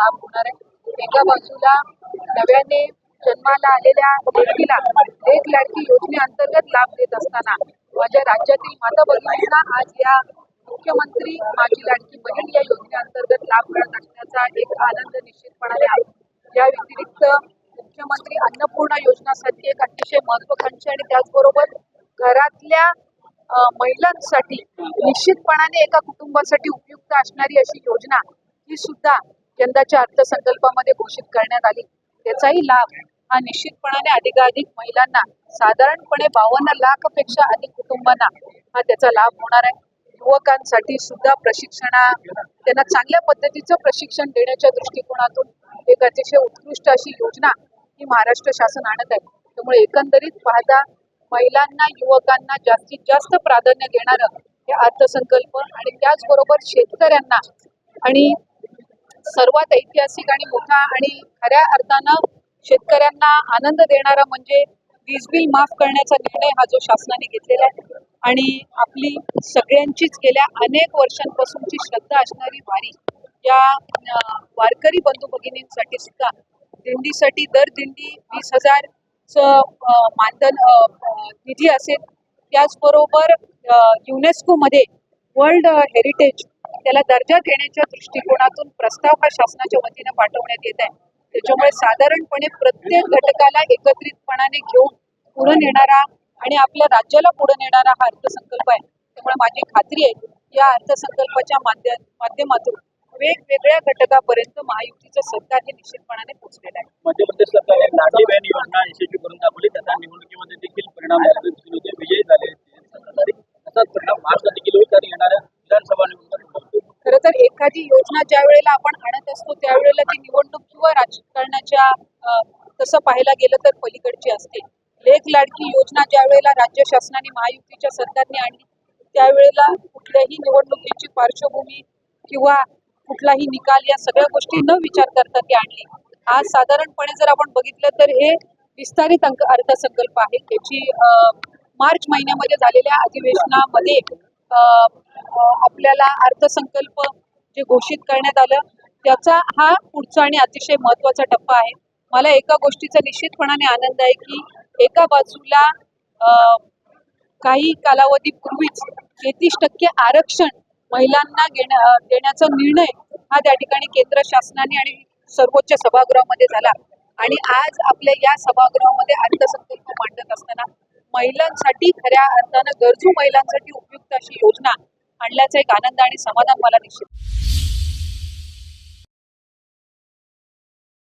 लाभ होणार आहे. एका बाजूला नव्याने जन्माला आलेल्या व्यक्तीला एक लाडकी योजनेअंतर्गत लाभ देत असताना माझ्या राज्यातील माता बहिणींना आज या मुख्यमंत्री माझी लाडकी बहीण या योजनेअंतर्गत लाभ मिळत असण्याचा एक आनंद निश्चितपणाने आहे. या व्यतिरिक्त मुख्यमंत्री अन्नपूर्णा योजनासाठी एक अतिशय महत्वाकांक्षी आणि त्याचबरोबर घरातल्या महिलांसाठी निश्चितपणाने एका कुटुंबासाठी उपयुक्त असणारी अशी योजना ही सुद्धा यंदाच्या अर्थसंकल्पामध्ये घोषित करण्यात आली. त्याचाही लाभ हा निश्चितपणाने अधिकाधिक महिलांना साधारणपणे बावन्न लाखपेक्षा अधिक कुटुंबांना हा त्याचा लाभ होणार आहे. युवकांसाठी सुद्धा प्रशिक्षणा त्यांना चांगल्या पद्धतीचं प्रशिक्षण देण्याच्या दृष्टिकोनातून एक अतिशय उत्कृष्ट अशी योजना ही महाराष्ट्र शासन आणत आहे. त्यामुळे एकंदरीत पाहता महिलांना युवकांना जास्तीत जास्त प्राधान्य देणारं हे अर्थसंकल्प आणि त्याचबरोबर शेतकऱ्यांना आणि सर्वात ऐतिहासिक आणि मोठा आणि खऱ्या अर्थानं शेतकऱ्यांना आनंद देणारा म्हणजे वीज बिल माफ करण्याचा निर्णय हा जो शासनाने घेतलेला आहे. आणि आपली सगळ्यांचीच गेल्या अनेक वर्षांपासूनची श्रद्धा असणारी वारी या वारकरी बंधू भगिनींसाठी सुद्धा दिंडीसाठी दर दिंडी वीस हजारचं मानधन निधी असेल. त्याचबरोबर युनेस्कोमध्ये वर्ल्ड हेरिटेज त्याला दर्जा देण्याच्या दृष्टिकोनातून प्रस्ताव हा शासनाच्या वतीनं पाठवण्यात येत आहे. त्याच्यामुळे साधारणपणे प्रत्येक घटकाला एकत्रितपणाने घेऊन पुढे नेणारा आणि आपल्या राज्याला पुढे नेणारा हा अर्थसंकल्प आहे. त्यामुळे माझी खात्री आहे या अर्थसंकल्पाच्या माध्यमातून वेगवेगळ्या घटकापर्यंत महायुतीचं सरकार हे निश्चितपणाने पोहोचलेलं आहे. मध्य प्रदेश सरकारने लाडली बहीण योजना यशस्वी करून दाखवली. त्याचा निवडणुकीमध्ये देखील परिणाम तर एखादी योजना ज्या वेळेला आपण आणत असतो त्यावेळेला ती निवडणूक किंवा राजकारणाच्या तसं पाहायला गेलं तर पलीकडची असते. लेख लाडकी योजना ज्या वेळेला राज्य शासनाने महायुतीच्या सरकारने आणली त्यावेळेला कुठल्याही निवडणुकीची पार्श्वभूमी किंवा कुठलाही निकाल या सगळ्या गोष्टी न विचार करता ती आणली. आज साधारणपणे जर आपण बघितलं तर हे विस्तारित अंक अर्थसंकल्प आहे. त्याची मार्च महिन्यामध्ये झालेल्या अधिवेशनामध्ये आपल्याला अर्थसंकल्प जे घोषित करण्यात आलं त्याचा हा पुढचा आणि अतिशय महत्त्वाचा टप्पा आहे. मला एका गोष्टीचा निश्चितपणाने आनंद आहे की एका बाजूला काही कालावधीपूर्वीच तेहतीस टक्के आरक्षण महिलांना घेण्या देण्याचा निर्णय हा त्या ठिकाणी केंद्र शासनाने आणि सर्वोच्च सभागृहामध्ये झाला. आणि आज आपल्या या सभागृहामध्ये अर्थसंकल्प मांडत असताना महिलांसाठी खऱ्या अर्थानं गरजू महिलांसाठी उपयुक्त अशी योजना आणल्याचा एक आनंद आणि समाधान मला निश्चित